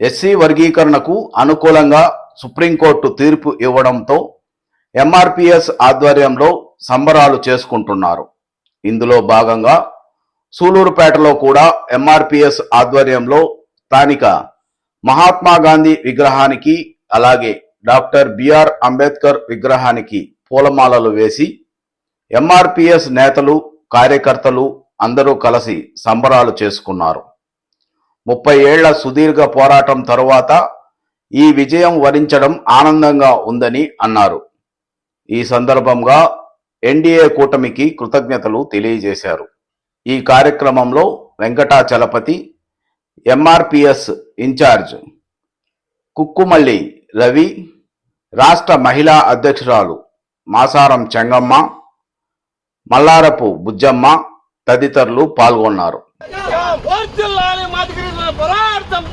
SC వర్గీకరణకు అనుకూలంగా supreme court తీర్పు ఇవ్వడంతో ఎంఆర్పిఎస్ ఆధ్వర్యంలో సంబరాలు చేసుకుంటున్నారు. ఇందులో భాగంగా సూలూరుపేటలో కూడా ఎంఆర్పిఎస్ ఆధ్వర్యంలో స్థానిక మహాత్మా గాంధీ విగ్రహానికి అలాగే డాక్టర్ బిఆర్ అంబేద్కర్ విగ్రహానికి పూలమాలలు వేసి ఎంఆర్పిఎస్ నేతలు కార్యకర్తలు అందరూ కలిసి సంబరాలు చేసుకున్నారు. ముప్పై ఏళ్ళ సుదీర్ఘ పోరాటం తరువాత ఈ విజయం వరించడం ఆనందంగా ఉందని అన్నారు. ఈ సందర్భంగా ఎన్డీఏ కూటమికి కృతజ్ఞతలు తెలియజేశారు. ఈ కార్యక్రమంలో వెంకటాచలపతి ఎంఆర్పిఎస్ ఇన్ఛార్జ్ కుక్కుమల్లి రవి రాష్ట్ర మహిళా అధ్యక్షురాలు మాసారం చెంగమ్మ మల్లారపు బుజ్జమ్మ తదితరులు పాల్గొన్నారు వర్ధిల్లాలి మాదిగిరి పోరాటం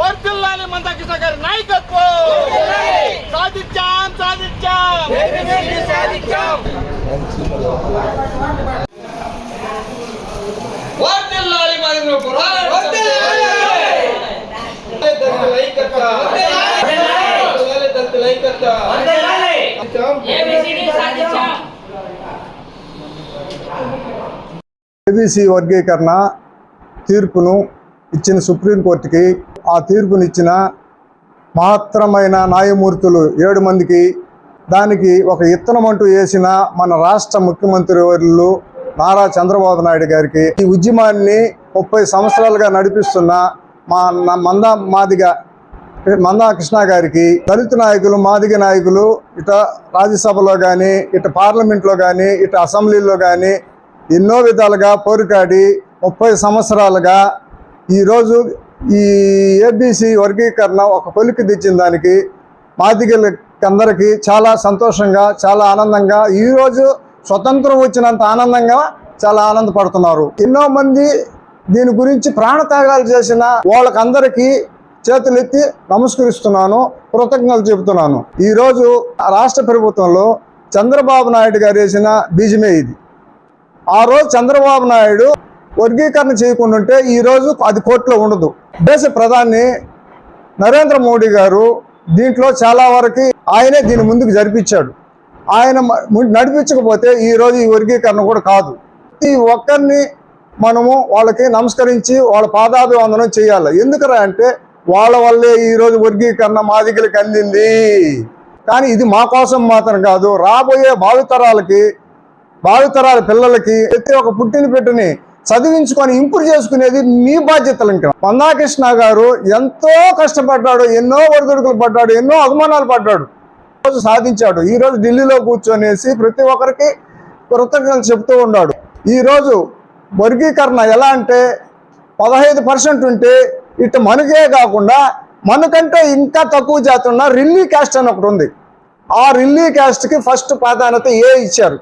వర్ధిల్లాలి మందకృష్ణ గారి నాయకత్వం! సాధించాం సాధించాం! ఏబీసీ వర్గీకరణ తీర్పును ఇచ్చిన సుప్రీంకోర్టుకి ఆ తీర్పునిచ్చిన మహత్తరమైన న్యాయమూర్తులు ఏడు మందికి దానికి ఒక ఇత్తనం అంటూ వేసిన మన రాష్ట్ర ముఖ్యమంత్రి వర్యులు నారా చంద్రబాబు నాయుడు గారికి ఈ ఉద్యమాన్ని ముప్పై సంవత్సరాలుగా నడిపిస్తున్న మా మంద మాదిగ మందా కృష్ణ గారికి దళిత నాయకులు మాదిగ నాయకులు ఇట రాజ్యసభలో కానీ ఇట పార్లమెంట్లో కానీ ఇట అసెంబ్లీలో కానీ ఎన్నో విధాలుగా పోరుకాడి ముప్పై సంవత్సరాలుగా ఈరోజు ఈ ఏబీసీ వర్గీకరణ ఒక కొలికి తెచ్చిన దానికి మాదిగలకందరికీ చాలా సంతోషంగా చాలా ఆనందంగా ఈరోజు స్వతంత్రం వచ్చినంత ఆనందంగా చాలా ఆనందపడుతున్నారు. ఎన్నో మంది దీని గురించి ప్రాణత్యాగాలు చేసిన వాళ్ళకందరికీ చేతులెత్తి నమస్కరిస్తున్నాను కృతజ్ఞతలు చెబుతున్నాను. ఈరోజు రాష్ట్ర ప్రభుత్వంలో చంద్రబాబు నాయుడు గారు వేసిన బీజమే ఇది. ఆ రోజు చంద్రబాబు నాయుడు వర్గీకరణ చేయకుండా ఉంటే ఈరోజు అది కోర్టులో ఉండదు. దేశ ప్రధాని నరేంద్ర మోడీ గారు దీంట్లో చాలా వరకు ఆయనే దీని ముందుకు జరిపించాడు. ఆయన నడిపించకపోతే ఈరోజు ఈ వర్గీకరణ కూడా కాదు. ఈ ఒక్కరిని మనము వాళ్ళకి నమస్కరించి వాళ్ళ పాదాభివందనం చేయాలి. ఎందుకరా అంటే వాళ్ళ వల్లే ఈరోజు వర్గీకరణ మా దగ్గరికి అందింది. కానీ ఇది మా కోసం మాత్రం కాదు. రాబోయే భావితరాలకి భావితరాల పిల్లలకి ప్రతి ఒక్క పుట్టిన పెట్టిని చదివించుకొని ఇంప్రూవ్ చేసుకునేది మీ బాధ్యతలు ఇంకా మందాకృష్ణ గారు ఎంతో కష్టపడ్డాడు ఎన్నో ఒడిదుడుకులు పడ్డాడు ఎన్నో అవమానాలు పడ్డాడు. రోజు సాధించాడు. ఈ రోజు ఢిల్లీలో కూర్చొనేసి ప్రతి ఒక్కరికి కృతజ్ఞతలు చెప్తూ ఉన్నాడు. ఈరోజు వర్గీకరణ ఎలా అంటే పదహైదు పర్సెంట్ ఉంటే ఇటు మనకే కాకుండా మనకంటే ఇంకా తక్కువ జాతి ఉన్న రిల్లీ క్యాస్ట్ అని ఒకటి ఉంది. ఆ రిల్లీ క్యాస్ట్కి ఫస్ట్ ప్రాధాన్యత ఏ ఇచ్చారు?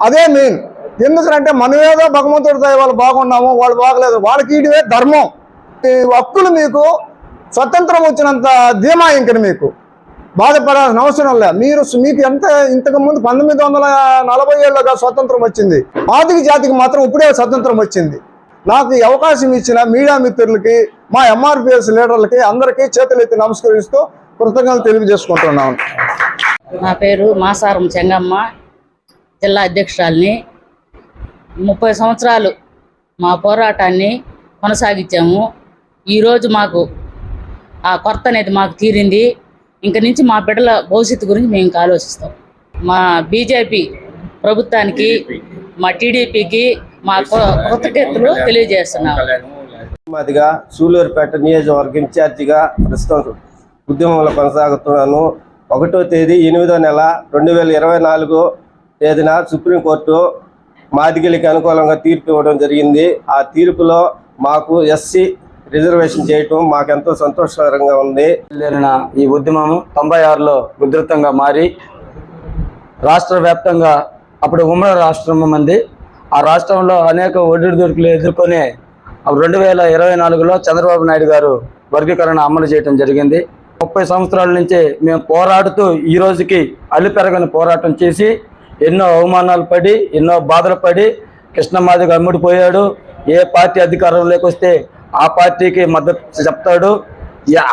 అదే మెయిన్. ఎందుకంటే మనం ఏదో వాళ్ళు బాగున్నాము వాళ్ళు బాగలేదు. వాళ్ళకి ఇటువే ధర్మం. ఈ హక్కులు మీకు స్వతంత్రం వచ్చినంత ధీమా ఇంకని మీకు. బాధపడాల్సిన అవసరం లే. మీరు మీకు ఎంత ఇంతకు ముందు పంతొమ్మిది వందల నలభై ఏళ్ళగా స్వతంత్రం వచ్చింది. ఆదికి జాతికి మాత్రం ఇప్పుడే స్వతంత్రం వచ్చింది. నాకు ఈ అవకాశం ఇచ్చిన మీడియా మిత్రులకి మా ఎంఆర్పిఎస్ లీడర్లకి అందరికీ చేతులెత్తి నమస్కరిస్తూ కృతజ్ఞతలు తెలియజేసుకుంటున్నాను. నా పేరు మాసారం చెంగమ్మ జిల్లా అధ్యక్షురాల్ని. ముప్పై సంవత్సరాలు మా పోరాటాన్ని కొనసాగించాము. ఈరోజు మాకు ఆ కొరత అనేది మాకు తీరింది. ఇంక నుంచి మా బిడ్డల భవిష్యత్తు గురించి మేము ఇంకా ఆలోచిస్తాం. మా బీజేపీ ప్రభుత్వానికి మా టీడీపీకి మా కృతజ్ఞతలు తెలియజేస్తున్నాం. మాదిగా సూలూరుపేట నియోజకవర్గ ఇన్ఛార్జిగా ప్రస్తుతం ఉద్యమంలో కొనసాగుతున్నాను. ఒకటో తేదీ ఎనిమిదో నెల రెండు వేల ఇరవై నాలుగు తేదీన సుప్రీంకోర్టు మాదిగలికి అనుకూలంగా తీర్పు ఇవ్వడం జరిగింది. ఆ తీర్పులో మాకు ఎస్సీ రిజర్వేషన్ చేయటం మాకెంతో సంతోషకరంగా ఉంది. ఈ ఉద్యమం తొంభై ఆరులో ఉధృతంగా మారి రాష్ట్ర వ్యాప్తంగా అప్పుడు ఉమ్మడి రాష్ట్రం మంది ఆ రాష్ట్రంలో అనేక ఒడిదుడుకులు ఎదుర్కొని రెండు వేల ఇరవై నాలుగులో చంద్రబాబు నాయుడు గారు వర్గీకరణ అమలు చేయడం జరిగింది. ముప్పై సంవత్సరాల నుంచి మేము పోరాడుతూ ఈ రోజుకి అల్లిపెరగని పోరాటం చేసి ఎన్నో అవమానాలు పడి ఎన్నో బాధలు పడి కృష్ణమాదిగా అమ్ముడిపోయాడు ఏ పార్టీ అధికారంలోకి వస్తే ఆ పార్టీకి మద్దతు చెప్తాడు.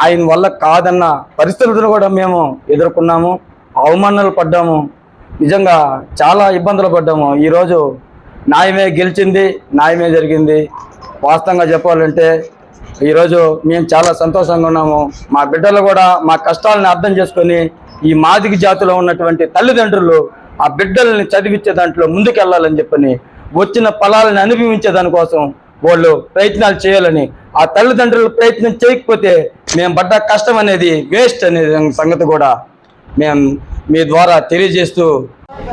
ఆయన వల్ల కాదన్న పరిస్థితులను కూడా మేము ఎదుర్కొన్నాము. అవమానాలు పడ్డాము. నిజంగా చాలా ఇబ్బందులు పడ్డాము. ఈరోజు న్యాయమే గెలిచింది న్యాయమే జరిగింది. వాస్తవంగా చెప్పాలంటే ఈరోజు మేము చాలా సంతోషంగా ఉన్నాము. మా బిడ్డలు కూడా మా కష్టాలను అర్థం చేసుకొని ఈ మాదిక జాతిలో ఉన్నటువంటి తల్లిదండ్రులు ఆ బిడ్డల్ని చదివించే దాంట్లో ముందుకెళ్ళాలని చెప్పని వచ్చిన ఫలాలను అనుభవించే దానికోసం వాళ్ళు ప్రయత్నాలు చేయాలని ఆ తల్లిదండ్రులు ప్రయత్నం చేయకపోతే మేము పడ్డ కష్టం అనేది వేస్ట్ అనే సంగతి కూడా మేము మీ ద్వారా తెలియజేస్తూ